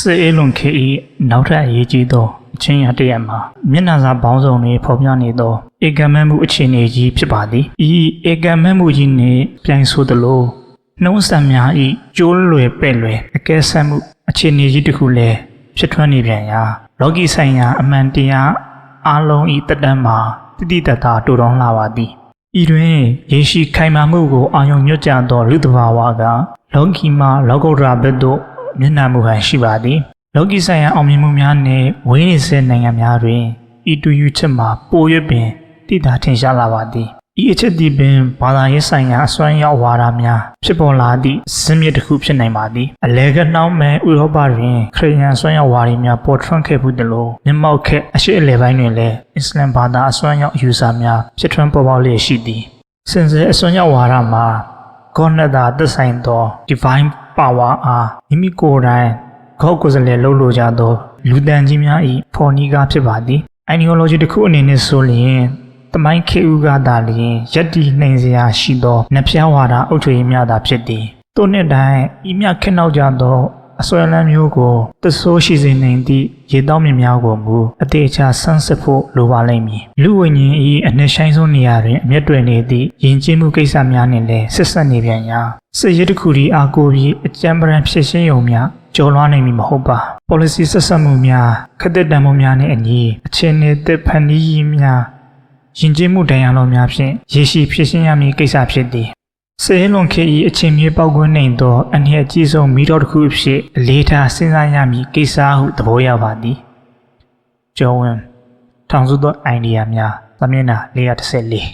စေအေးလွန်ခေဤနောက်ထပ်အရေးကြီးသောအချင်းအတရက်မှာမျက်နှာစာပေါင်းစုံတွေဖော်ပြနေသောဧကမတ်မှုအခြေအနေကြီးဖြစ်ပါသည်ဤဧကမတ်မှုကြီးနှင့်ပြိုင်ဆိုသလိုနှုံးဆက်များဤကျိုးလွယ်ပဲ့လွယ်အကဲဆက်မှုအခြေအနေကြီးတစ်ခုလည်းဖြစ်ထွန်းနေပြန်ရာလောကီဆိုင်ရာအမှန်တရားအလုံးဤတက်တမ်းမှာတိတိတတ်တာတူတော်လာပါသည်ဤတွင်ယေရှိခိုင်မာမှုကိုအာယုံညွတ်ကြသောလူသဘာဝကလောကီမှာလောကုတ္တရာဘက်သို့ မျက်နှာမူဟန်ရှိပါသည်လောကီဆိုင်ရာအောင်မြင်မှုများနှင့်ဝေးနေစေနိုင်ငံများတွင်ဤတူယူချက်မှာပို၍ပင်တည်တာထင်ရှားလာပါသည်ဤအချက်ဒီပင်ဘာသာရေးဆိုင်ရာအစွမ်းရောက်ဝါဒများဖြစ်ပေါ်လာသည့်ဇင်းမြစ်တစ်ခုဖြစ်နိုင်ပါသည်အလဲကနှောင်းမဲ့ဥရောပတွင်ခရစ်ယာန်အစွမ်းရောက်ဝါဒီများပေါ်ထွန်းခဲ့မှုတလို့မြမောက်ခက်အရှိအလဲပိုင်းတွင်လည်းအစ္စလမ်ဘာသာအစွမ်းရောက်အယူဆများဖြစ်ထွန်းပေါ်ပေါက်လျက်ရှိသည်စင်စစ်အစွမ်းရောက်ဝါဒမှာကောနတာသက်ဆိုင်သော divine power အားမိမိကိုယ်တိုင်ခေါက်ကိုယ်စားလှယ်လှုပ်လို့ကြသောလူတန်ကြီးများ၏ဖော်နီးကားဖြစ်ပါသည် ideology တစ်ခုအနေနဲ့ဆိုလျင်တမိုင်းခေဥကသာလျင်ယက်တီနှိမ်စရာရှိသောနှပြဝါဒအုပ်ချုပ်ရေးများသာဖြစ်သည်သို့နှစ်တိုင်းဤမြခက်နောက်ကြသောအစွဲလန်းမျိုးကိုတဆိုးရှိစေနိုင်သည့်ရေတောင်းမြများကိုမူအသေးချာဆန်းစစ်ဖို့လိုပါလိမ့်မည်လူဝိညာဉ်၏အနှစ်ဆိုင်ဆုံးနေရာတွင်အမျက်တွင်နေသည့်ယဉ်ကျေးမှုကိစ္စများနှင့်လည်းဆက်ဆက်နေပြန်ရာ စစ်ရေးတစ်ခုဒီအားကိုပြီးအကြံပရန်ဖြစ်ရှင်းယုံများကျော်လွှားနိုင်မည်မဟုတ်ပါ policy ဆက်ဆက်မှုများခက်တဲ့တံမှုများနှင့်အညီအခြေအနေသစ်ဖန်တီးရေးများယဉ်ကျေးမှုတရားလုံးများဖြင့်ရေရှိဖြစ်ရှင်းရမည်ကိစ္စဖြစ်သည်စေလွန်ခေဤအချိန်မြေပေါက်ကွင်းနိုင်သောအနှစ်အကြီးဆုံးမိတော်တစ်ခုအဖြစ်အလေးထားစဉ်းစားရမည်ကိစ္စဟုသဘောရပါသည်ကျော်ဝင်ထောင်စုသောအိုင်ဒီယာများသမမျက်နှာ414